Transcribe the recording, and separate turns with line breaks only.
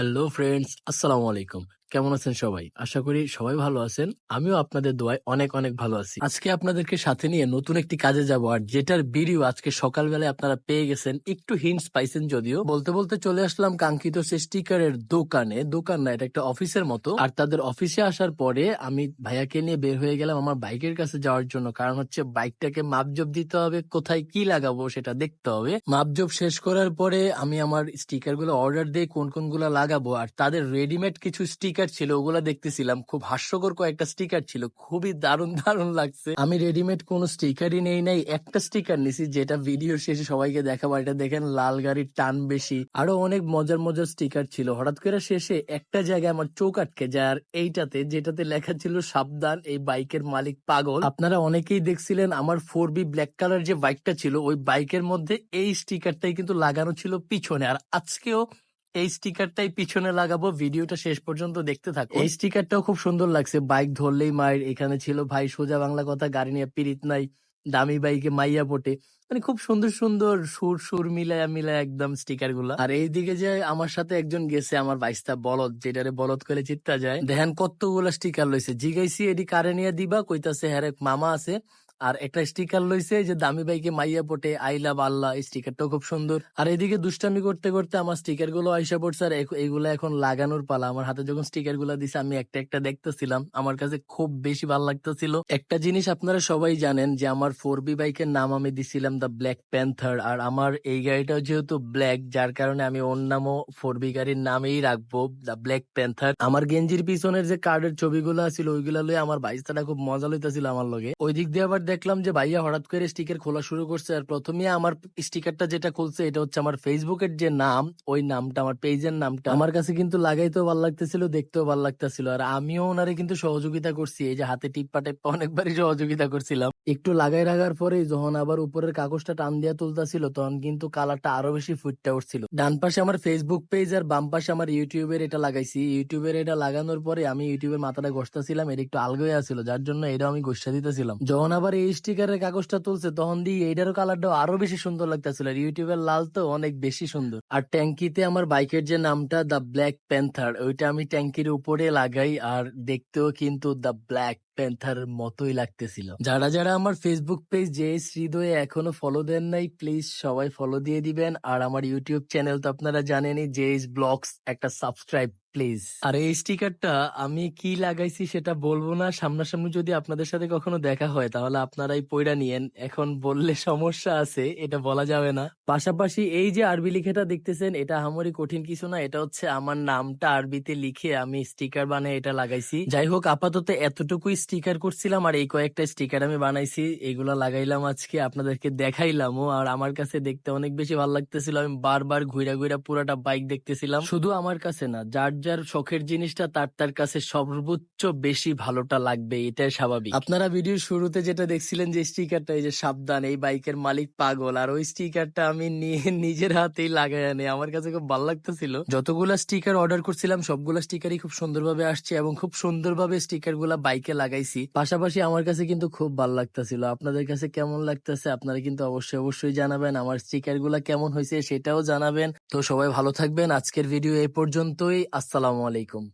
Hello friends আসসালামু আলাইকুম কেমন আছেন সবাই? আশা করি সবাই ভালো আছেন। আমিও আপনাদের দোয়ায় অনেক অনেক ভালো আছি। আজকে আপনাদেরকে সাথে নিয়ে নতুন একটি কাজে যাব আর যেটার ভিডিও আজকে সকালবেলায় আপনারা পেয়ে গেছেন, একটু হিন্টস পাইছেন যদিও। বলতে বলতে চলে আসলাম কাঙ্ক্ষিত সে স্টিকারের দোকানে। দোকান না, এটা একটা অফিসের মতো। আর তাদের অফিসে আসার পরে আমি ভাইয়াকে নিয়ে বের হয়ে গেলাম আমার বাইকের কাছে যাওয়ার জন্য। কারণ হচ্ছে বাইকটাকে মাপজোপ দিতে হবে, কোথায় কি লাগাবো সেটা দেখতে হবে। মাপজোপ শেষ করার পরে আমি আমার স্টিকারগুলো অর্ডার দিয়ে কোন কোনগুলো লাগাবো। আর তাদের রেডিমেড কিছু স্টিকার ছিল, ওগুলা দেখতেছিলাম। খুব হাস্যকর কয়েকটা স্টিকার ছিল, খুবই দারুণ দারুণ লাগছে। আমি রেডিমেড কোনো স্টিকারই নেই নাই, একটা স্টিকার নিছি যেটা ভিডিও শেষে সবাইকে দেখাবো, এটা দেখেন লাল গাড়ির টান বেশি। আরও অনেক মজার মজার স্টিকার ছিল। হঠাৎ করে শেষে একটা জায়গায় আমার চোখ আটকে যায়, আর এইটাতে, যেটাতে লেখা ছিল, সাবধান, এই বাইকের মালিক পাগল। আপনারা অনেকেই দেখছিলেন আমার ফোর বি ব্ল্যাক কালার যে বাইকটা ছিল, ওই বাইকের মধ্যে এই স্টিকারটাই কিন্তু লাগানো ছিল পিছনে। আর আজকেও এই স্টিকারটাই পিছনে লাগাবো ভিডিওটা শেষ পর্যন্ত দেখতে থাকো এই স্টিকারটাও খুব সুন্দর লাগছে বাইক ধরলেই মায়ের এখানে ছিল ভাই সোজা বাংলা কথা গাড়ি নিয়ে পিরিত নাই দামি বাইকে মাইয়া পটে মানে খুব সুন্দর সুন্দর সুর সুর মিলায়া মিলায়া একদম স্টিকারগুলা আর এইদিকে যে আমার সাথে একজন গেছে আমার বাইশটা বলদ যেটারে বলদ করে চিত্তা যায়। দেখেন কতগুলা স্টিকার লইছে। জিগাইছি এডি কারে নিয়ে দিবা কইতাছে হ্যাঁ রে, মামা আছে। আর একটা স্টিকার লইছে যে দামি বাইকে মাইয়া পটে আই লাভ আল্লাহ, এই স্টিকারটাও খুব সুন্দর। আর এদিকে দুষ্টামি করতে করতে আমার স্টিকারগুলো আইসা পড়ছে আর এগুলা এখন লাগানোর পালা। আমার হাতে যখন স্টিকারগুলা দিছে, আমি একটা একটা দেখতেছিলাম। আমার কাছে খুব বেশি ভালো লাগতেছিল। একটা জিনিস আপনারা সবাই জানেন যে আমার ফোর বি বাইকের নাম আমি দিছিলাম দ্য ব্ল্যাক প্যান্থার আর আমার এই গাড়িটাও যেহেতু ব্ল্যাক যার কারণে আমি ওর নামও ফোর বি গাড়ির নামেই রাখব দ্য ব্ল্যাক প্যান্থার আমার গেঞ্জির পিছনের যে কার্ডের ছবিগুলো ছিল ওইগুলা লয়ে আমার বাইশটা খুব মজা লইতেছিল আমার লগে। ওই দিক দিয়ে আবার দেখলাম যে ভাইয়া হঠাৎ করে স্টিকার খোলা শুরু করছে আর প্রথমে আমার স্টিকারটা যেটা খুলছে এটা হচ্ছে আমার ফেসবুকের যে নাম, ওই নামটা, আমার পেজের নামটা। আমার কাছে কিন্তু লাগাইতেও ভালো লাগতেছিল, দেখতেও ভালো লাগতেছিল আর আমিও ওনারে কিন্তু সহযোগিতা করছি। এই যে হাতে টিপ্পা টেপ্পা অনেকবারই সহযোগিতা করছিলাম। একটু লাগাই রাখার পরে যখন আবার উপরের কাগজটা টান দিয়া তুলতাছিল, তখন কিন্তু কালারটা আরও বেশি ফুটটা উঠছিল। ডান পাশে আমার ফেসবুক পেজ আর বাম পাশে আমার ইউটিউবের এটা লাগাইছি। ইউটিউবের এটা লাগানোর পরে আমি ইউটিউবের মাথাটা ঘষতেছিলাম এটা একটু আলগা আছিল, যার জন্য এটা আমি ঘষা দিতেছিলাম। যখন আবার এই স্টিকারের কাগজটা তুলছে, তখন দিয়ে এইটারও কালারটা আরও বেশি সুন্দর লাগতেছিল আর ইউটিউবের লাল তো অনেক বেশি সুন্দর। আর ট্যাঙ্কিতে আমার বাইকের যে নামটা দ্য ব্ল্যাক প্যান্থার ওইটা আমি ট্যাঙ্কির উপরে লাগাই আর দেখতেও কিন্তু দ্য ব্ল্যাক প্যান্থার মতোই লাগতেছিল। যারা যারা আমার ফেসবুক পেজ যে হৃদয়ে এখনও ফলো দেন নাই প্লিজ সবাই ফলো দিয়ে দিবেন। আর আমার ইউটিউব চ্যানেল তো আপনারা জানেনই যে ব্লগস একটা সাবস্ক্রাইব প্লিজ আর এই স্টিকারটা আমি কি লাগাইছি সেটা বলব না। সামনাসামনি যদি আপনাদের সাথে কখনো দেখা হয়, তাহলে আপনারাই পয়রা নিয়েন। এখন বললে সমস্যা আছে, এটা বলা যাবে না। পাশাপাশি এই যে আরবি লিখেটা দেখতেছেন, এটা আমারই কঠিন কিছু না, এটা হচ্ছে আমার নামটা আরবিতে লিখে আমি স্টিকার বানিয়ে এটা লাগাইছি। যাই হোক, আপাতত এতটুকুই স্টিকার করছিলাম আর এই কয়েকটা স্টিকার আমি বানাইছি, এগুলা লাগাইলাম আজকে, আপনাদেরকে দেখাইলামও। আর আমার কাছে দেখতে অনেক বেশি ভালো লাগতেছিল, আমি বারবার ঘুরা ঘুরা পুরাটা বাইক দেখতেছিলাম। শুধু আমার কাছে না, যার যার শখের জিনিসটা তার তার কাছে সর্বোচ্চ বেশি ভালোটা লাগবে, এটাই স্বাভাবিক। আপনারা ভিডিও শুরুতে যেটা দেখছিলেন যে স্টিকারটা এই যে সাবধান, এই বাইকের মালিক পাগল, আর ওই স্টিকারটা আমি নিয়ে নিজের হাতেই লাগাই আনি আমার কাছে খুব ভালো লাগতেছিল। যতগুলা স্টিকার অর্ডার করছিলাম, সবগুলা স্টিকারই খুব সুন্দরভাবে আসছে এবং খুব সুন্দরভাবে স্টিকারগুলা বাইকে লাগাইছি। পাশাপাশি আমার কাছে কিন্তু খুব ভালো লাগতেছিল। আপনাদের কাছে কেমন লাগতেছে আপনারা কিন্তু অবশ্যই অবশ্যই জানাবেন। আমার স্টিকারগুলা কেমন হয়েছে সেটাও জানাবেন। তো সবাই ভালো থাকবেন। আজকের ভিডিও এই পর্যন্তই। আসসালামু আলাইকুম।